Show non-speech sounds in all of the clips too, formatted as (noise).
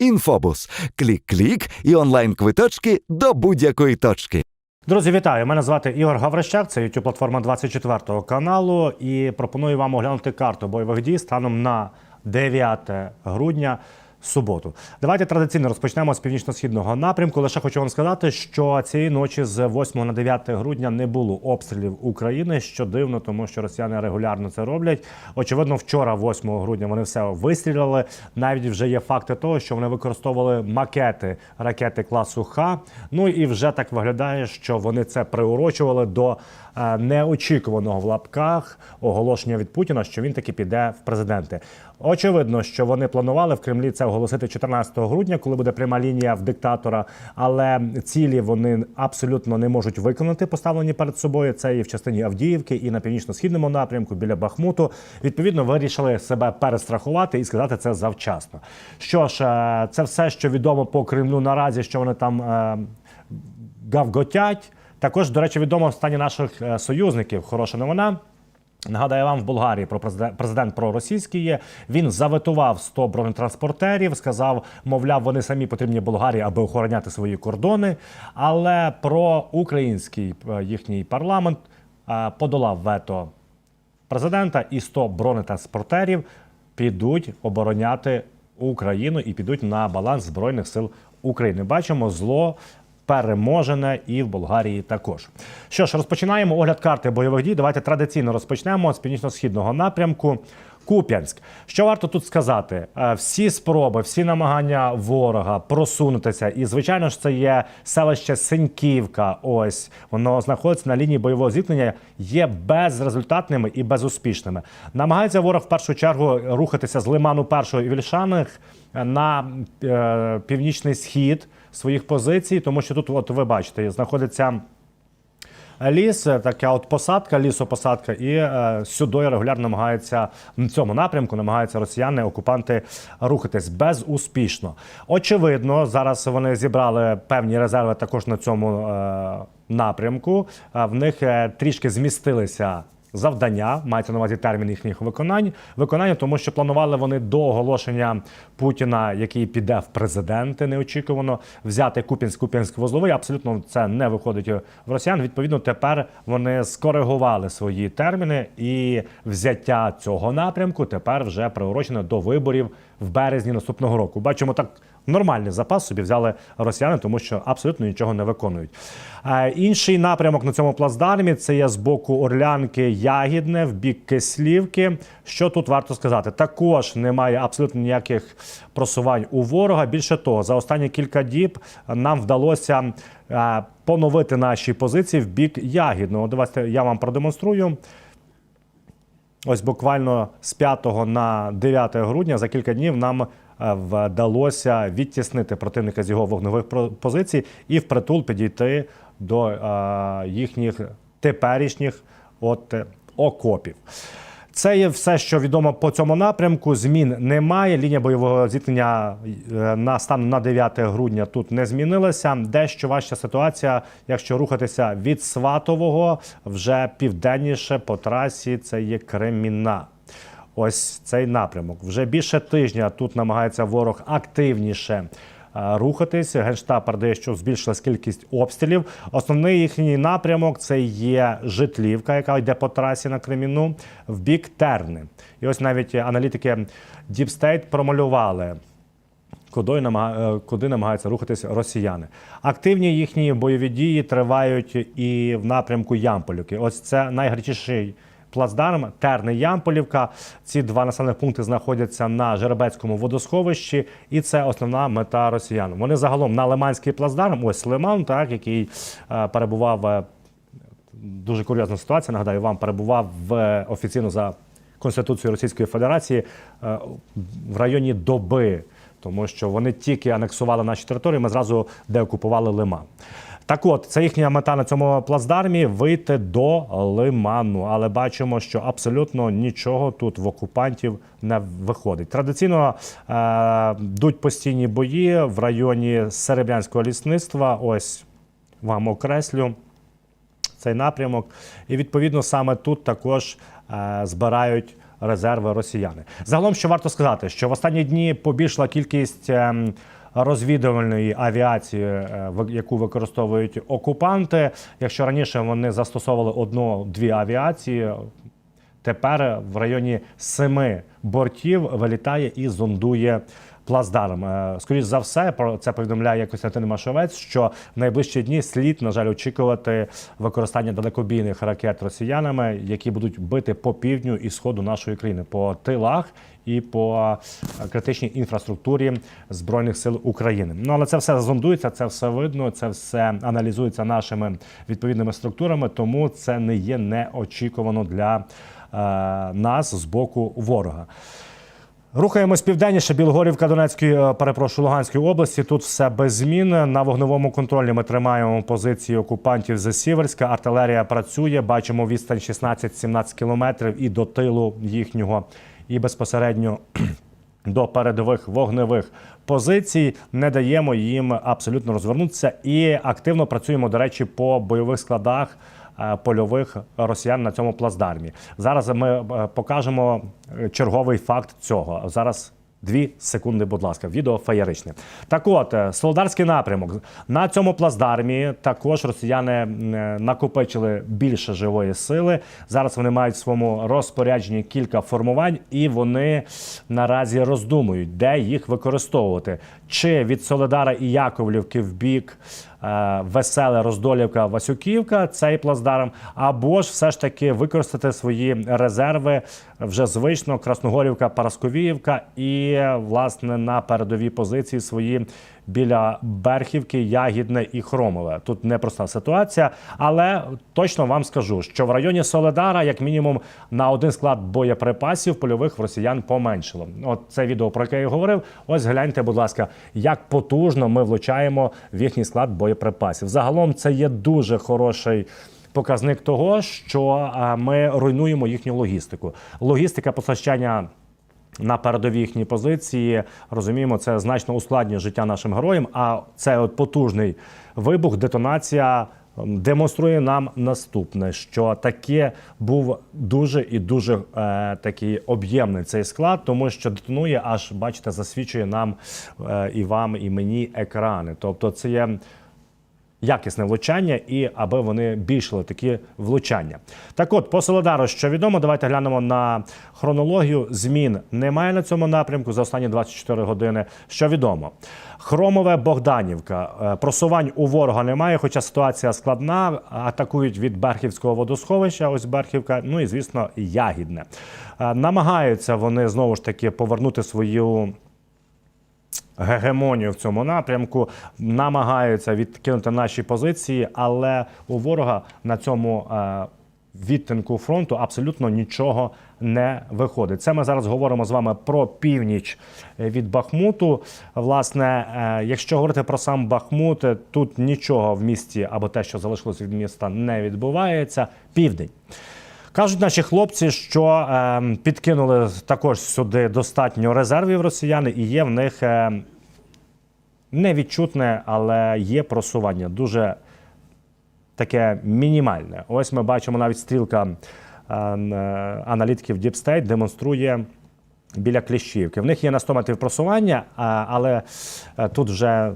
Інфобус. Клік-клік і онлайн-квиточки до будь-якої точки. Друзі, вітаю! Мене звати Ігор Гаврищак, це youtube платформа 24 каналу. І пропоную вам оглянути карту бойових дій станом на 9 грудня. Суботу, давайте традиційно розпочнемо з північно-східного напрямку. Лише хочу вам сказати, що цієї ночі з 8 на 9 грудня не було обстрілів України, що дивно, тому що росіяни регулярно це роблять. Очевидно, вчора, 8 грудня, вони все вистріляли. Навіть вже є факти того, що вони використовували макети ракети класу Х. Ну і вже так виглядає, що вони це приурочували до е, неочікуваного в лапках оголошення від Путіна, що він таки піде в президенти. Очевидно, що вони планували в Кремлі це оголосити 14 грудня, коли буде пряма лінія в диктатора. Але цілі вони абсолютно не можуть виконати, поставлені перед собою. Це і в частині Авдіївки, і на північно-східному напрямку біля Бахмуту. Відповідно, вирішили себе перестрахувати і сказати це завчасно. Що ж, е, це все, що відомо по Кремлю наразі, що вони там е, гавготять. Також, до речі, відомо в стані наших е, союзників. Хороша новина. Нагадаю вам в Болгарії про президент, проросійський є. Він заветував 100 бронетранспортерів, сказав, мовляв, вони самі потрібні Болгарії, аби охороняти свої кордони. Але про український е, їхній парламент е, подолав вето президента, і 100 бронетранспортерів підуть обороняти Україну і підуть на баланс збройних сил України. Бачимо зло. Переможене і в Болгарії також. Що ж, розпочинаємо огляд карти бойових дій. Давайте традиційно розпочнемо з північно-східного напрямку. Куп'янськ. Що варто тут сказати? Е, Всі спроби, всі намагання ворога просунутися, і звичайно ж, це є селище Синьківка. Ось воно знаходиться на лінії бойового зіткнення, є безрезультатними і безуспішними. Намагається ворог в першу чергу рухатися з лиману першого і Вільшаних на е, північний схід своїх позицій, тому що тут, от ви бачите, знаходиться ліс, така от посадка, лісопосадка, і е, сюди регулярно намагаються в цьому напрямку, намагаються росіяни, окупанти рухатись безуспішно. Очевидно, зараз вони зібрали певні резерви також на цьому е, напрямку. Е, В них е, трішки змістилися. Завдання мається на увазі термін їхніх виконань. Виконання, тому що планували вони до оголошення Путіна, який піде в президенти, неочікувано взяти Купінськ, Купінськ вузловий. Абсолютно це не виходить в росіян. Відповідно, тепер вони скоригували свої терміни, і взяття цього напрямку тепер вже приурочено до виборів в березні наступного року. Бачимо так. Нормальний запас собі взяли росіяни, тому що абсолютно нічого не виконують. Е, інший напрямок на цьому плацдармі це є з боку Орлянки Ягідне в бік Кислівки. Що тут варто сказати? Також немає абсолютно ніяких просувань у ворога. Більше того, за останні кілька діб нам вдалося е, поновити наші позиції в бік Ягідного. Давайте я вам продемонструю. Ось буквально з 5 на 9 грудня за кілька днів нам е, вдалося відтіснити противника з його вогневих позицій і впритул підійти до е, їхніх теперішніх от, е, окопів. Це є все, що відомо по цьому напрямку. Змін немає. Лінія бойового зіткнення е, на станом на 9 грудня тут не змінилася. Дещо важча ситуація, якщо рухатися від Сватового вже південніше по трасі. Це є Креміна. Ось цей напрямок. Вже більше тижня тут намагається ворог активніше рухатись. Генштаб передає, що збільшилась кількість обстрілів. Основний їхній напрямок це є Житлівка, яка йде по трасі на Креміну в бік Терни. І ось навіть аналітики Deep State промалювали. Куди, е, намагаються рухатись росіяни. Активні їхні бойові дії тривають і в напрямку Ямполівки. Ось це найгарячіший плацдарм Терни Ямполівка. Ці два населених пункти знаходяться на Жеребецькому водосховищі, і це основна мета росіян. Вони загалом на Лиманський плацдарм, ось Лиман, так який е, перебував. е, Дуже курйозна ситуація. Нагадаю, вам перебував в е, офіційно за Конституцією Російської Федерації в районі доби, тому що вони тільки анексували наші території, ми зразу деокупували Лиман. Так от, це їхня мета на цьому плацдармі вийти до Лиману. Але бачимо, що абсолютно нічого тут в окупантів не виходить. Традиційно е, йдуть постійні бої в районі Серебрянського лісництва. Ось вам окреслю цей напрямок. І відповідно саме тут також е, збирають резерви росіяни. Загалом, що варто сказати, що в останні дні побільшила кількість. Розвідувальної авіації, е, яку використовують окупанти. Якщо раніше вони застосовували одну-дві авіації, тепер в районі семи бортів вилітає і зондує плацдарм. Е, Скоріш за все, про це повідомляє Костянтин Машовець, що в найближчі дні слід, на жаль, очікувати використання далекобійних ракет росіянами, які будуть бити по півдню і сходу нашої країни, по тилах і по е, критичній інфраструктурі збройних сил України. Ну але це все зондується, це все видно, це все аналізується нашими відповідними структурами, тому це не є неочікувано для е, нас з боку ворога. Рухаємось південніше. Білогорівка Донецької, е, перепрошую, Луганської області. Тут все без змін. На вогневому контролі ми тримаємо позиції окупантів з Сіверська. Артилерія працює. Бачимо відстань 16-17 кілометрів і до тилу їхнього, і безпосередньо (clears throat) до передових вогневих позицій. Не даємо їм абсолютно розвернутися і активно працюємо, до речі, по бойових складах. Е, Польових росіян на цьому плацдармі. Зараз ми е, покажемо е, черговий факт цього. Зараз дві секунди, будь ласка, відео феєричне. Так от, Солодарський напрямок. На цьому плацдармі також росіяни накопичили більше живої сили. Зараз вони мають в своєму розпорядженні кілька формувань, і вони наразі роздумують, де їх використовувати. Чи від Соледара і Яковлівки в бік е, Веселе, Роздолівка, Васюківка, цей плацдарм, або ж все ж таки використати свої резерви вже звично? Красногорівка, Парасковіївка і власне на передовій позиції свої біля Берхівки, Ягідне і Хромове. Тут непроста ситуація, але точно вам скажу, що в районі Соледара, як мінімум, на один склад боєприпасів польових в росіян поменшило. От це відео, про яке я говорив. Ось гляньте, будь ласка, як потужно ми влучаємо в їхній склад боєприпасів. Загалом це є дуже хороший. Показник того, що ми руйнуємо їхню логістику. Логістика постачання на передові їхні позиції. Розуміємо, це значно ускладнює життя нашим героям. А це от потужний вибух, детонація. Демонструє нам наступне, що таке був дуже і дуже е, такий об'ємний цей склад, тому що детонує, аж бачите, засвічує нам е, і вам, і мені екрани. Тобто, це є якісне влучання і аби вони більшили такі влучання. Так от, по Солодару, що відомо, давайте глянемо на хронологію. Змін немає на цьому напрямку за останні 24 години. Що відомо? Хромове Богданівка. Е, Просувань у ворога немає, хоча ситуація складна. Атакують від Берхівського водосховища, ось Берхівка, ну і звісно, Ягідне. Е, Намагаються вони знову ж таки повернути свою гегемонію в цьому напрямку, намагаються відкинути наші позиції, але у ворога на цьому е, відтинку фронту абсолютно нічого не виходить. Це ми зараз говоримо з вами про північ від Бахмуту. Власне, е, якщо говорити про сам Бахмут, тут нічого в місті або те, що залишилось від міста, не відбувається. Південь. Кажуть наші хлопці, що е, підкинули також сюди достатньо резервів росіяни, і є в них е, невідчутне, але є просування дуже таке мінімальне. Ось ми бачимо навіть стрілка е, е, аналітиків Deep демонструє. Біля Кліщівки. В них є на 100 метрів просування, але е, тут вже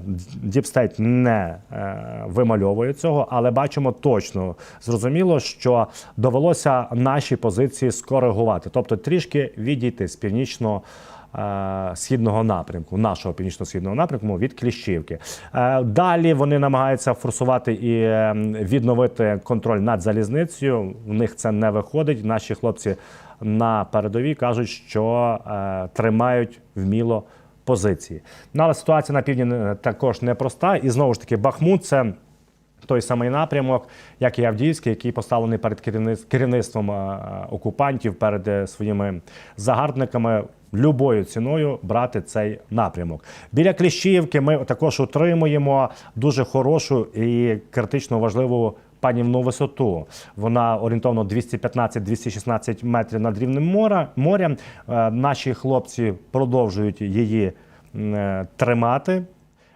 State не е, вимальовує цього, але бачимо точно зрозуміло, що довелося наші позиції скоригувати, тобто трішки відійти з північного. е, напрямку, нашого північно-східного напрямку від Кліщівки. Далі вони намагаються форсувати і відновити контроль над залізницею. В них це не виходить. Наші хлопці на передовій кажуть, що е, тримають вміло позиції. Ну, але ситуація на півдні е, також непроста. І знову ж таки, Бахмут це той самий напрямок, як і Авдіївський, який поставлений перед керівниц- керівництвом е, окупантів, перед своїми загарбниками. Любою ціною брати цей напрямок біля Кліщіївки. Ми також утримуємо дуже хорошу і критично важливу панівну висоту. Вона орієнтовно 215-216 метрів над рівнем моря. моря. Е, Наші хлопці продовжують її е, тримати.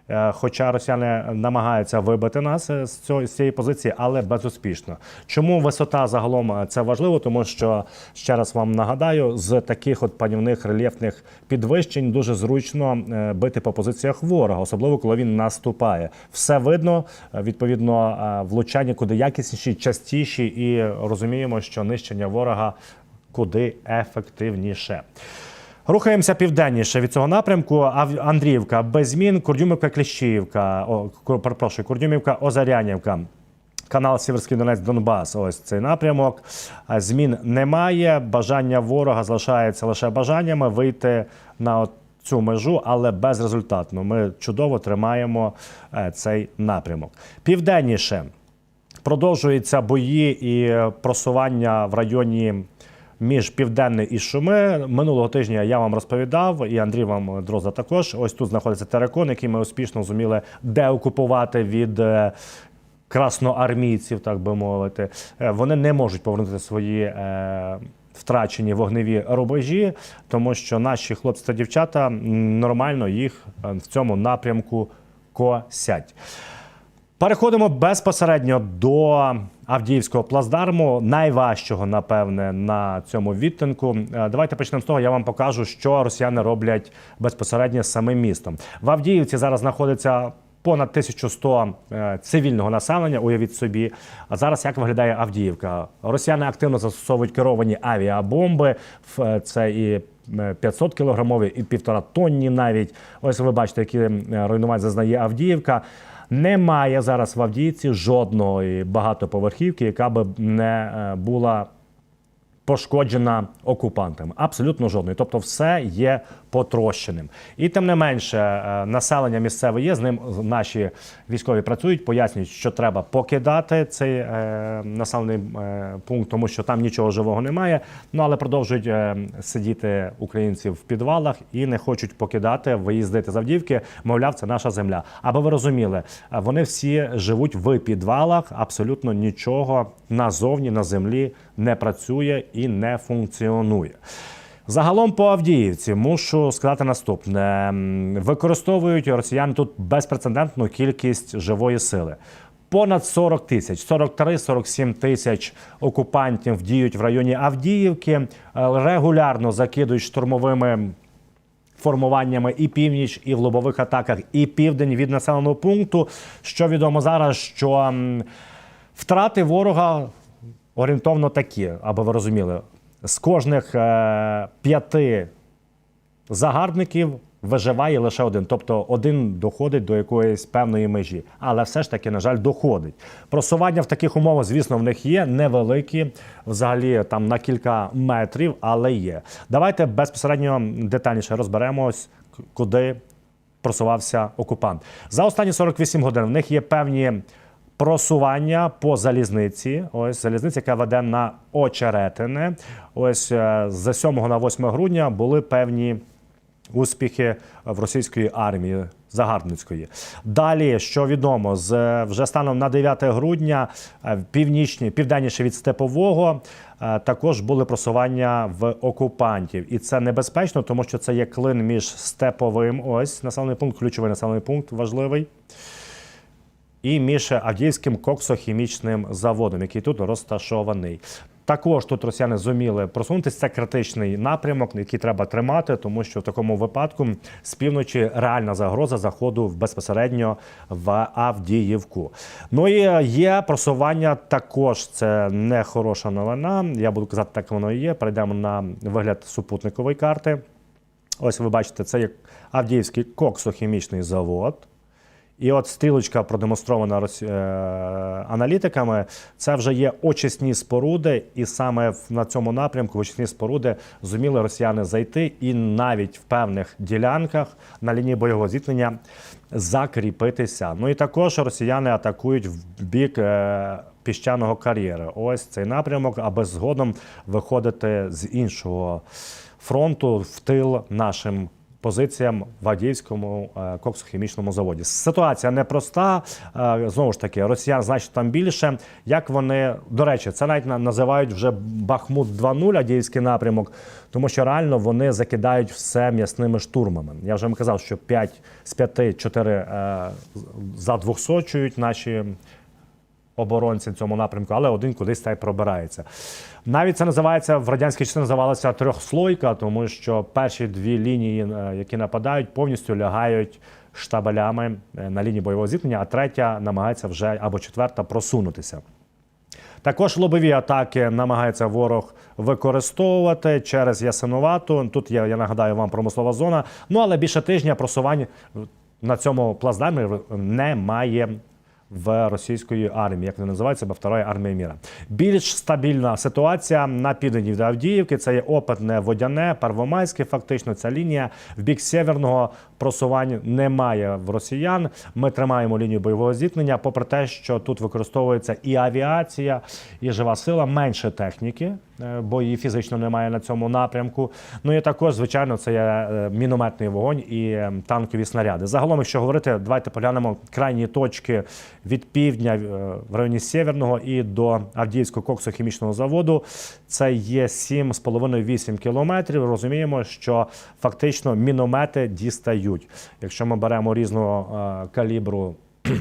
Е, Хоча росіяни намагаються вибити нас е, з цієї позиції, але безуспішно. Чому висота загалом е, це важливо? Тому що ще раз вам нагадаю, з таких от панівних рельєфних підвищень дуже зручно бити по позиціях ворога, особливо коли він наступає. Все видно, відповідно, влучання куди якісніші, частіші, і розуміємо, що нищення ворога куди ефективніше. Рухаємося південніше від цього напрямку. Андріївка, без змін, Курдюмівка, Кліщіївка, о, перепрошую, Курдюмівка, Озарянівка. Канал Сіверський Донець Донбас. Ось цей напрямок. Змін немає. Бажання ворога залишається лише бажаннями вийти на цю межу, але безрезультатно. Ми чудово тримаємо е, цей напрямок. Південніше продовжуються бої і просування в районі між Південне і Шуми. Минулого тижня я вам розповідав, і Андрій вам Дрозда також. Ось тут знаходиться терекон, який ми успішно зуміли деокупувати від. е, Красноармійців, так би мовити, Е, вони не можуть повернути свої е, втрачені вогневі рубежі, тому що наші хлопці та дівчата нормально їх е, в цьому напрямку косять. Переходимо безпосередньо до Авдіївського плацдарму, найважчого, напевне, на цьому відтинку. Е, Давайте почнемо з того. Я вам покажу, що росіяни роблять безпосередньо з самим містом. В Авдіївці зараз знаходиться понад 1100 е, цивільного населення. Уявіть собі. А зараз як виглядає Авдіївка? Росіяни активно застосовують керовані авіабомби. Е, Це і 500 кілограмові, і півтора тонні навіть. Ось ви бачите, які руйнувань зазнає Авдіївка. Немає зараз в Авдіївці жодної багатоповерхівки, яка би не е, була пошкоджена окупантами. Абсолютно жодної. Тобто, все є потрощеним. І тим не менше, е, населення місцеве є. З ним наші військові працюють, пояснюють, що треба покидати цей е, населений е, пункт, тому що там нічого живого немає. Ну але продовжують сидіти українці в підвалах і не хочуть покидати, виїздити з Авдіївки. Мовляв, це наша земля. Аби ви розуміли, вони всі живуть в підвалах. Абсолютно нічого назовні на землі не працює і не функціонує. Загалом по Авдіївці мушу сказати наступне: використовують росіяни тут безпрецедентну кількість живої сили. Понад 40 тисяч, 43-47 тисяч окупантів діють в районі Авдіївки, е, регулярно закидують штурмовими формуваннями і північ, і в лобових атаках, і південь від населеного пункту. Що відомо зараз, що втрати ворога орієнтовно такі, аби ви розуміли, з кожних е, п'яти загарбників виживає лише один, тобто один доходить до якоїсь певної межі, але все ж таки, на жаль, доходить. Просування в таких умовах, звісно, в них є невеликі, взагалі там на кілька метрів, але є. Давайте безпосередньо детальніше розберемось, куди просувався окупант. За останні 48 годин в них є певні просування по залізниці. Ось залізниця, яка веде на очеретине. Ось е, з 7 на 8 грудня були певні успіхи в російської армії загарбницької. Далі, що відомо, з вже станом на 9 грудня е, північні, південніше від Степового е, також були просування в окупантів. І це небезпечно, тому що це є клин між степовим, ось населений пункт, ключовий населений пункт важливий. І між Авдіївським коксохімічним заводом, який тут розташований. Також тут росіяни зуміли просунутися. Це критичний напрямок, який треба тримати, тому що в такому випадку з півночі реальна загроза заходу безпосередньо в Авдіївку. Ну і є просування. Також це не хороша новина. Я буду казати, так воно і є. Перейдемо на вигляд супутникової карти. Ось ви бачите, це є Авдіївський коксохімічний завод. І от стрілочка продемонстрована е, аналітиками. Це вже є очисні споруди, і саме на цьому напрямку в очисні споруди зуміли росіяни зайти і навіть в певних ділянках на лінії бойового зіткнення закріпитися. Ну і також росіяни атакують в бік е, піщаного кар'єру. Ось цей напрямок, аби згодом виходити з іншого фронту в тил нашим позиціям в Адіївському е, коксохімічному заводі. Ситуація непроста. Е, Знову ж таки, росіян значить там більше. Як вони, до речі, це навіть називають вже Бахмут 2.0, Адіївський напрямок, тому що реально вони закидають все м'ясними штурмами. Я вже вам казав, що 5 з 5 4 е, задвохсочують наші оборонці в цьому напрямку, але один кудись та й пробирається. Навіть це називається в радянській часи називалося трьохслойка, тому що перші дві лінії, е, які нападають, повністю лягають штабелями е, на лінії бойового зіткнення, а третя намагається вже або четверта просунутися. Також лобові атаки намагається ворог використовувати через Ясинувату. Тут є, я нагадаю вам промислова зона. Ну але більше тижня просувань на цьому плацдармі немає в російської армії, як вони називають себе Второї армії міра. Більш стабільна ситуація на півдні від Авдіївки. Це є опитне водяне, Первомайське. Фактично, ця лінія в бік северного просувань немає в росіян. Ми тримаємо лінію бойового зіткнення, попри те, що тут використовується і авіація, і жива сила, менше техніки, е, бо її фізично немає на цьому напрямку. Ну і також, звичайно, це є е, мінометний вогонь і е, танкові снаряди. Загалом, якщо говорити, давайте поглянемо крайні точки від півдня е, в районі Северного і до Авдіївського коксохімічного заводу. Це є 7,5-8 кілометрів. Розуміємо, що фактично міномети дістають. Якщо ми беремо різного е, калібру (clears throat)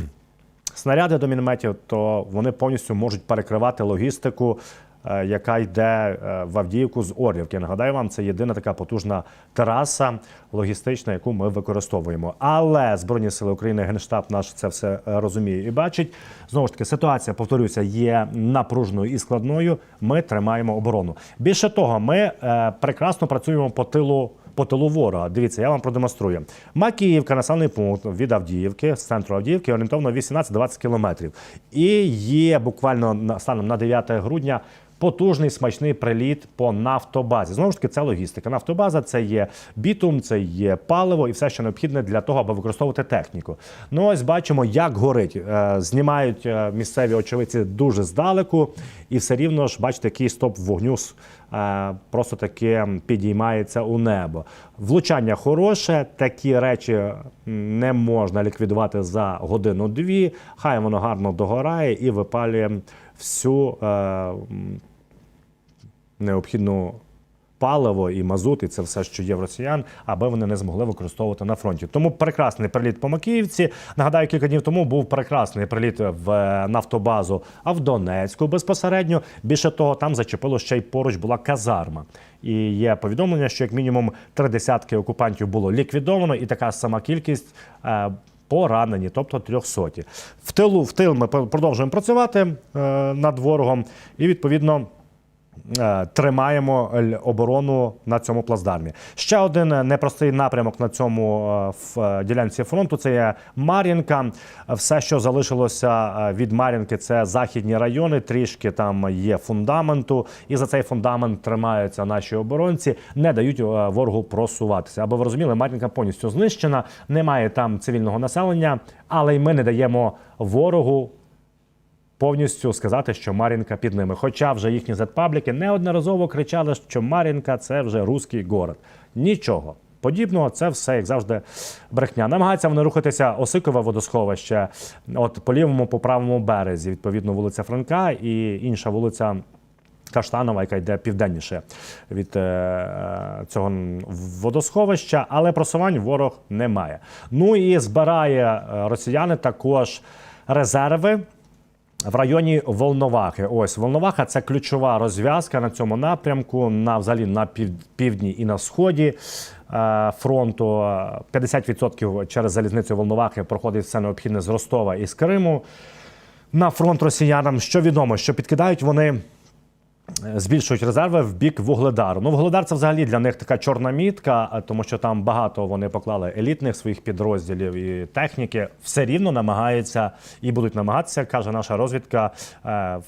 снаряди до мінометів, то вони повністю можуть перекривати логістику, яка йде е, в Авдіївку з Орлівки. Нагадаю вам, це єдина така потужна тераса логістична, яку ми використовуємо. Але Збройні сили України, Генштаб наш це все е, розуміє і бачить. Знову ж таки, ситуація, повторюся, є напруженою і складною. Ми тримаємо оборону. Більше того, ми е, прекрасно працюємо по тилу по тилу ворога. Дивіться, я вам продемонструю. Макіївка, населений пункт від Авдіївки, з центру Авдіївки, орієнтовно 18-20 кілометрів. І є буквально станом на 9 грудня. Потужний смачний приліт по нафтобазі. Знову ж таки, це логістика. Нафтобаза це є бітум, це є паливо і все, що необхідне для того, аби використовувати техніку. Ну ось бачимо, як горить. Е, Знімають е, місцеві очевидці дуже здалеку, і все рівно ж бачите, який стоп вогню е, просто таки підіймається у небо. Влучання хороше, такі речі не можна ліквідувати за годину-дві. Хай воно гарно догорає і випалює всю необхідну паливо і мазут, і це все, що є в росіян, аби вони не змогли використовувати на фронті. Тому прекрасний приліт по Макіївці. Нагадаю, кілька днів тому був прекрасний приліт в е, нафтобазу, а в Донецьку безпосередньо. Більше того, там зачепило ще й поруч була казарма. І є повідомлення, що як мінімум три десятки окупантів було ліквідовано, і така сама кількість. е, Поранені, тобто трьохсоті. В тилу в тил ми продовжуємо працювати е, над ворогом, і відповідно тримаємо л- оборону на цьому плацдармі. Ще один е, непростий напрямок на цьому е, в е, ділянці фронту це є Мар'їнка. Все, що залишилося е, від Мар'їнки, це західні райони. Трішки там є фундаменту, і за цей фундамент тримаються наші оборонці, не дають е, ворогу просуватися. Аби ви розуміли, Мар'їнка повністю знищена, немає там цивільного населення, але й ми не даємо ворогу повністю сказати, що Мар'їнка під ними. Хоча вже їхні зетпабліки неодноразово кричали, що Мар'їнка це вже руський город. Нічого. Подібного це все, як завжди, брехня. Намагаються вони рухатися Осикове водосховище, от по лівому, по правому березі, відповідно, вулиця Франка і інша вулиця Каштанова, яка йде південніше від е, е, цього водосховища, але просувань ворог не має. Ну і збирає е, росіяни також резерви. В районі Волновахи. Ось Волноваха це ключова розв'язка на цьому напрямку, на взагалі на пів, півдні і на сході е, фронту. 50% через залізницю Волновахи проходить все необхідне з Ростова і з Криму. На фронт росіянам що відомо, що підкидають вони збільшують резерви в бік Вугледару. Ну, Вугледар це взагалі для них така чорна мітка, тому що там багато вони поклали елітних своїх підрозділів і техніки. Все рівно намагаються і будуть намагатися, каже наша розвідка, е, е,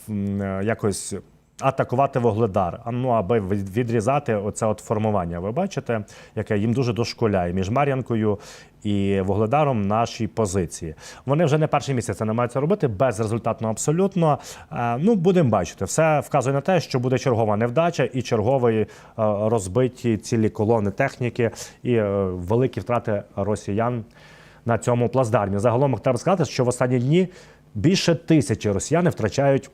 якось атакувати Вугледар, а, ну, аби від- відрізати оце от формування. Ви бачите, яке їм дуже дошколяє між Мар'янкою і Вугледаром нашій позиції. Вони вже не перший місяць це намагаються робити безрезультатно абсолютно. Е, Ну, будемо бачити. Все вказує на те, що буде чергова невдача і чергові е, розбиті цілі колони техніки і е, великі втрати росіян на цьому плацдармі. Загалом треба сказати, що в останні дні більше тисячі росіяни втрачають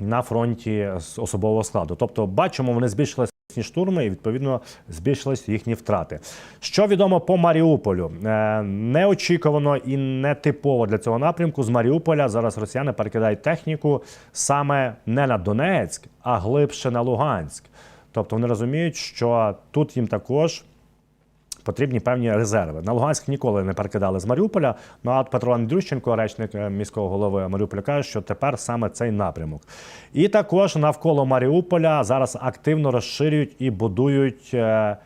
на фронті з особового складу. Тобто, бачимо, вони збільшилися штурми і відповідно збільшились їхні втрати. Що відомо по Маріуполю? Е, Неочікувано і нетипово для цього напрямку з Маріуполя зараз росіяни перекидають техніку саме не на Донецьк, а глибше на Луганськ. Тобто вони розуміють, що тут їм також потрібні певні резерви. На Луганськ ніколи не перекидали з Маріуполя. Ну а Петро Андрющенко, речник е, міського голови Маріуполя, каже, що тепер саме цей напрямок. І також навколо Маріуполя зараз активно розширюють і будують. е,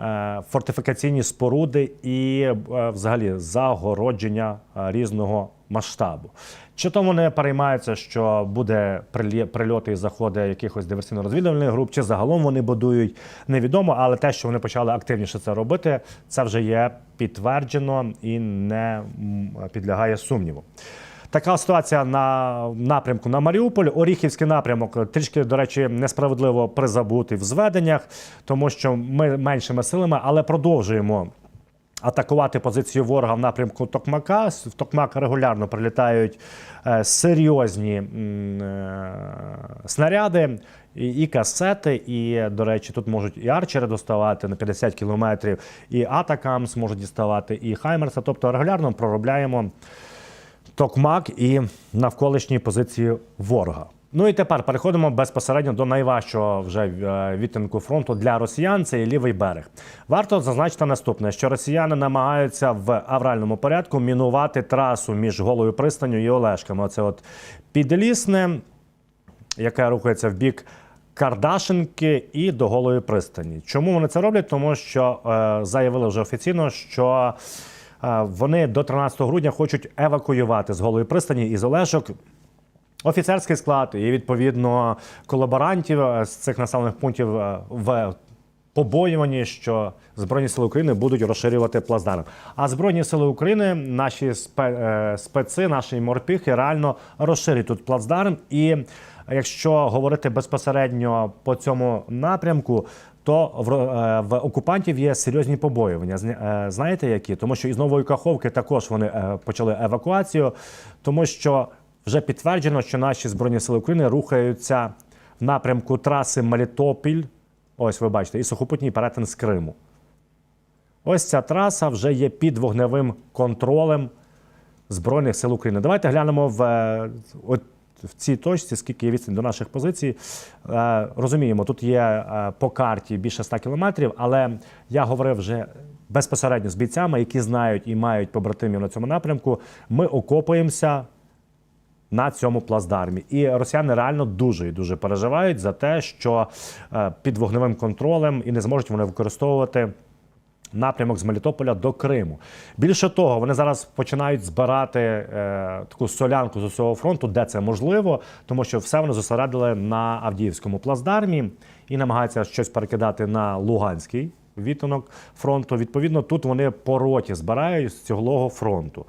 е, Фортифікаційні споруди і взагалі загородження різного масштабу. Чи то вони переймаються, що буде прильоти і заходи якихось диверсійно-розвідувальних груп, чи загалом вони будують, невідомо, але те, що вони почали активніше це робити, це вже є підтверджено і не підлягає сумніву. Така ситуація на напрямку на Маріуполь. Оріхівський напрямок трішки, до речі, несправедливо призабутий в зведеннях, тому що ми меншими силами, але продовжуємо атакувати позицію ворога в напрямку Токмака. В Токмак регулярно прилітають е, серйозні е, снаряди. І, касети, і, до речі, тут можуть і арчери доставати на 50 кілометрів, і Атакамс можуть діставати, і Хаймерса. Тобто регулярно проробляємо Токмак і навколишні позиції ворога. Ну і тепер переходимо безпосередньо до найважчого вже е, відтинку фронту для росіян. Це є лівий берег. Варто зазначити наступне: що росіяни намагаються в авральному порядку мінувати трасу між голою пристаню і Олешками. Оце от підлісне, яке рухається в бік Кардашинки і до голої пристані. Чому вони це роблять? Тому що е, заявили вже офіційно, що е, вони до 13 грудня хочуть евакуювати з голої пристані із Олешок офіцерський склад і відповідно колаборантів е, з цих населених пунктів е, в побоюванні, що Збройні сили України будуть розширювати плацдарм. А Збройні сили України, наші е, специ, наші морпіхи реально розширюють тут плацдарм. І якщо говорити безпосередньо по цьому напрямку. То в, в окупантів є серйозні побоювання. Зна- Знаєте які? Тому що із нової Каховки також вони почали евакуацію, тому що вже підтверджено, що наші збройні сили України рухаються в напрямку траси Мелітопіль. Ось ви бачите, і сухопутній перетин з Криму. Ось ця траса вже є під вогневим контролем Збройних сил України. Давайте глянемо в, е, в цій точці, скільки є відстань до наших позицій. Е, Розуміємо, тут є е, по карті більше 100 кілометрів, але я говорив вже безпосередньо з бійцями, які знають і мають побратимів на цьому напрямку. Ми окопуємося на цьому плацдармі. І росіяни реально дуже і дуже переживають за те, що е, під вогневим контролем і не зможуть вони використовувати. Напрямок з Мелітополя до Криму. Більше того, вони зараз починають збирати е, таку солянку з усього фронту, де це можливо, тому що все вони зосередили на Авдіївському плацдармі і намагаються щось перекидати на Луганський відтинок фронту. Відповідно, тут вони по роті збирають з цілого фронту.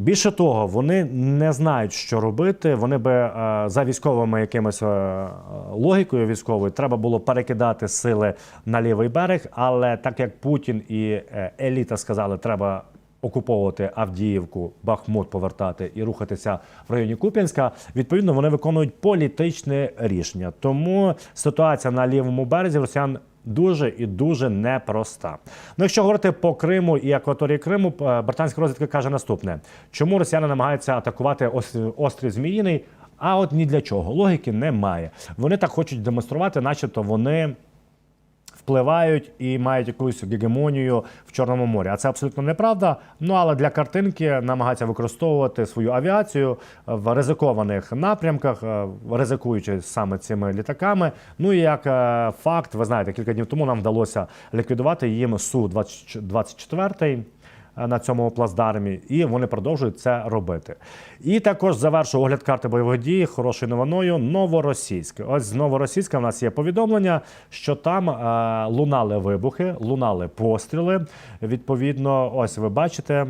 Більше того, вони не знають, що робити. Вони би е, за військовими якимось е, логікою військовою треба було перекидати сили на лівий берег. Але так як Путін і е, еліта сказали, треба окуповувати Авдіївку, Бахмут повертати і рухатися в районі Куп'янська. Відповідно, вони виконують політичне рішення. Тому ситуація на лівому березі росіян дуже і дуже непроста. Ну, якщо говорити по Криму і акваторії Криму, е, британська розвідка каже наступне: чому росіяни намагаються атакувати ос- острів Зміїний? А от ні для чого логіки немає. Вони так хочуть демонструвати, начебто вони впливають і мають якусь гегемонію в Чорному морі. А це абсолютно неправда. Ну але для картинки намагаються використовувати свою авіацію в ризикованих напрямках, е, ризикуючи саме цими літаками. Ну і як е, факт, ви знаєте, кілька днів тому нам вдалося ліквідувати їм су 24 е, е, на цьому плацдармі, і вони продовжують це робити. І також завершу огляд карти бойових дій хорошою новиною Новоросійське. Ось з Новоросійська в нас є повідомлення, що там е, лунали вибухи, лунали постріли. Відповідно, ось ви бачите.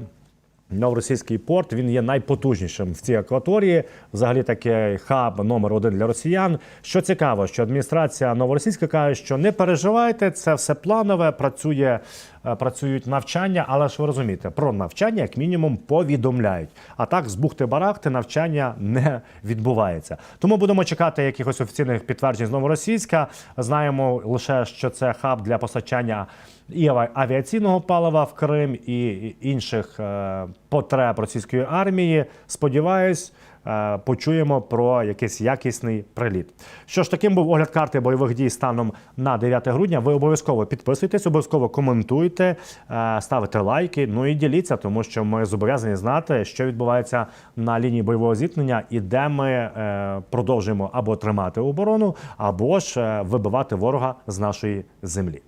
Новоросійський порт він є найпотужнішим в цій акваторії. Взагалі такий хаб номер один для росіян. Що цікаво, що адміністрація новоросійська каже, що не переживайте, це все планове. Працює е, працюють навчання, але ж ви розумієте, про навчання як мінімум повідомляють. А так з бухти-барахти навчання не відбувається. Тому будемо чекати якихось офіційних підтверджень з новоросійська. Знаємо лише, що це хаб для постачання і авіаційного палива в Крим, і інших е, потреб російської армії. Сподіваюсь, е, почуємо про якийсь якісний приліт. Що ж, таким був огляд карти бойових дій станом на 9 грудня. Ви обов'язково підписуйтесь, обов'язково коментуйте, е, ставите лайки. Ну і діліться, тому що ми зобов'язані знати, що відбувається на лінії бойового зіткнення і де ми продовжуємо або тримати оборону, або ж вибивати ворога з нашої землі.